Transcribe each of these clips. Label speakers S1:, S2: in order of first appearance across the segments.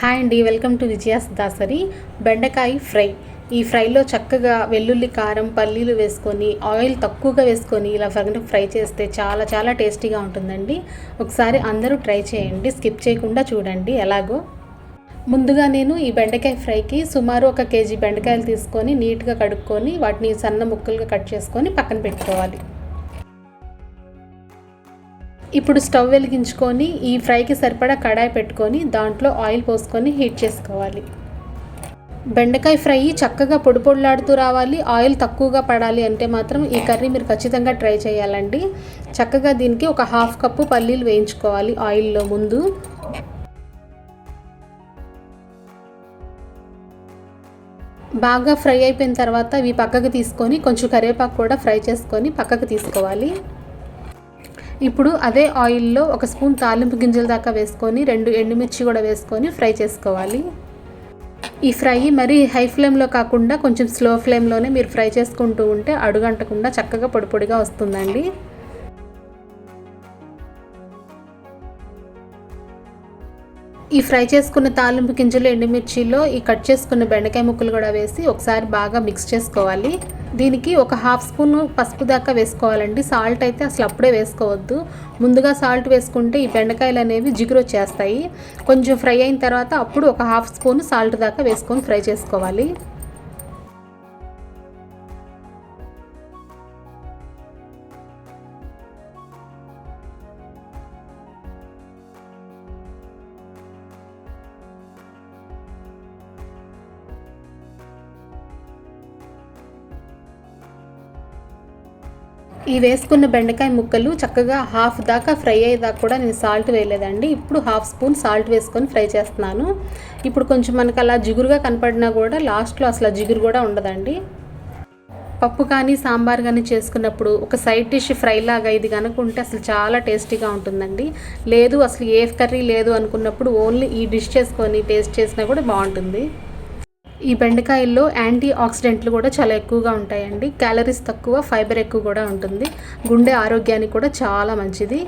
S1: Hi అండి welcome to Vijaya's Dasari. బెండకాయ fry. ఈ ఫ్రైలో చక్కగా వెల్లుల్లి కారం పల్లీలు వేసుకొని ఆయిల్ తక్కువగా వేసుకొని ఇలా ఫర్గన ఫ్రై చేస్తే చాలా చాలా టేస్టీగా ఉంటుందండి. ఒకసారి అందరూ ట్రై చేయండి స్కిప్ చేయకుండా చూడండి ఎలాగో. ముందుగా నేను ఈ బెండకాయ ఫ్రైకి సుమారు ఒక కేజీ బెండకాయలు తీసుకొని నీట్గా కడుక్కొని వాటిని సన్న ముక్కలుగా కట్ చేసుకొని పక్కన పెట్టుకోవాలి. ఇప్పుడు స్టవ్ వెలిగించుకొని ఈ ఫ్రైకి సరిపడా కడాయి పెట్టుకొని దాంట్లో ఆయిల్ పోసుకొని హీట్ చేసుకోవాలి. బెండకాయ ఫ్రై చక్కగా పొడి పొడిలాడుతూ రావాలి. ఆయిల్ తక్కువగా పడాలి అంటే మాత్రం ఈ కర్రీ మీరు ఖచ్చితంగా ట్రై చేయాలండి. చక్కగా దీనికి ఒక హాఫ్ కప్పు పల్లీలు వేయించుకోవాలి ఆయిల్లో ముందు. బాగా ఫ్రై అయిపోయిన తర్వాత ఇవి పక్కకు తీసుకొని కొంచెం కరివేపాకు కూడా ఫ్రై చేసుకొని పక్కకు తీసుకోవాలి. ఇప్పుడు అదే ఆయిల్లో ఒక స్పూన్ తాలింపు గింజల దాకా వేసుకొని రెండు ఎండుమిర్చి కూడా వేసుకొని ఫ్రై చేసుకోవాలి. ఈ ఫ్రై మరీ హై ఫ్లేమ్లో కాకుండా కొంచెం స్లో ఫ్లేమ్లోనే మీరు ఫ్రై చేసుకుంటూ ఉంటే అడుగంటకుండా చక్కగా పొడి పొడిగా వస్తుందండి. ఈ ఫ్రై చేసుకున్న తాలింపు గింజలు ఎండుమిర్చిలో ఈ కట్ చేసుకున్న బెండకాయ ముక్కలు కూడా వేసి ఒకసారి బాగా మిక్స్ చేసుకోవాలి. దీనికి ఒక హాఫ్ స్పూన్ పసుపు దాకా వేసుకోవాలండి. సాల్ట్ అయితే అసలు అప్పుడే వేసుకోవద్దు. ముందుగా సాల్ట్ వేసుకుంటే ఈ బెండకాయలు అనేవి జిగురు వచ్చేస్తాయి. కొంచెం ఫ్రై అయిన తర్వాత అప్పుడు ఒక హాఫ్ స్పూన్ సాల్ట్ దాకా వేసుకొని ఫ్రై చేసుకోవాలి. ఈ వేసుకున్న బెండకాయ ముక్కలు చక్కగా హాఫ్ దాకా ఫ్రై అయ్యేదాకా కూడా నేను సాల్ట్ వేయలేదండి. ఇప్పుడు హాఫ్ స్పూన్ సాల్ట్ వేసుకొని ఫ్రై చేస్తున్నాను. ఇప్పుడు కొంచెం మనకు అలా జిగురుగా కనపడినా కూడా లాస్ట్లో అసలు జిగురు కూడా ఉండదండి. పప్పు కానీ సాంబార్ కానీ చేసుకున్నప్పుడు ఒక సైడ్ డిష్ ఫ్రై లాగా ఇది కనుకుంటే అసలు చాలా టేస్టీగా ఉంటుందండి. లేదు అసలు ఏ కర్రీ లేదు అనుకున్నప్పుడు ఓన్లీ ఈ డిష్ చేసుకొని టేస్ట్ చేసినా కూడా బాగుంటుంది. ఈ బెండకాయల్లో యాంటీ ఆక్సిడెంట్లు కూడా చాలా ఎక్కువగా ఉంటాయండి. క్యాలరీస్ తక్కువ ఫైబర్ ఎక్కువ కూడా ఉంటుంది. గుండె ఆరోగ్యానికి కూడా చాలా మంచిది.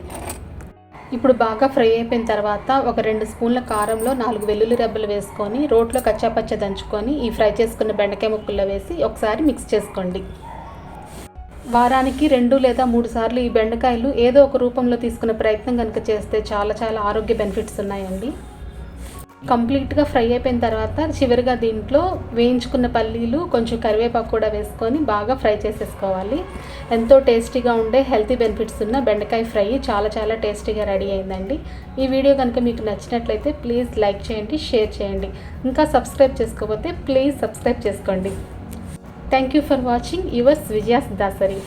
S1: ఇప్పుడు బాగా ఫ్రై అయిపోయిన తర్వాత ఒక రెండు స్పూన్ల కారంలో నాలుగు వెల్లుల్లి రెబ్బలు వేసుకొని రోట్లో కచ్చాపచ్చ దంచుకొని ఈ ఫ్రై చేసుకున్న బెండకాయ ముక్కల్లో వేసి ఒకసారి మిక్స్ చేసుకోండి. వారానికి రెండు లేదా మూడు సార్లు ఈ బెండకాయలు ఏదో ఒక రూపంలో తీసుకునే ప్రయత్నం కనుక చేస్తే చాలా చాలా ఆరోగ్య బెనిఫిట్స్ ఉన్నాయండి. కంప్లీట్గా ఫ్రై అయిపోయిన తర్వాత చివరిగా దీంట్లో వేయించుకున్న పల్లీలు కొంచెం కరివేపాకు కూడా వేసుకొని బాగా ఫ్రై చేసేసుకోవాలి. ఎంతో టేస్టీగా ఉండే హెల్తీ బెనిఫిట్స్ ఉన్న బెండకాయ ఫ్రై చాలా చాలా టేస్టీగా రెడీ అయిందండి. ఈ వీడియో కనుక మీకు నచ్చినట్లయితే ప్లీజ్ లైక్ చేయండి షేర్ చేయండి. ఇంకా సబ్స్క్రైబ్ చేసుకోకపోతే ప్లీజ్ సబ్స్క్రైబ్ చేసుకోండి. Thank you for watching yours Vijaya's Dasari.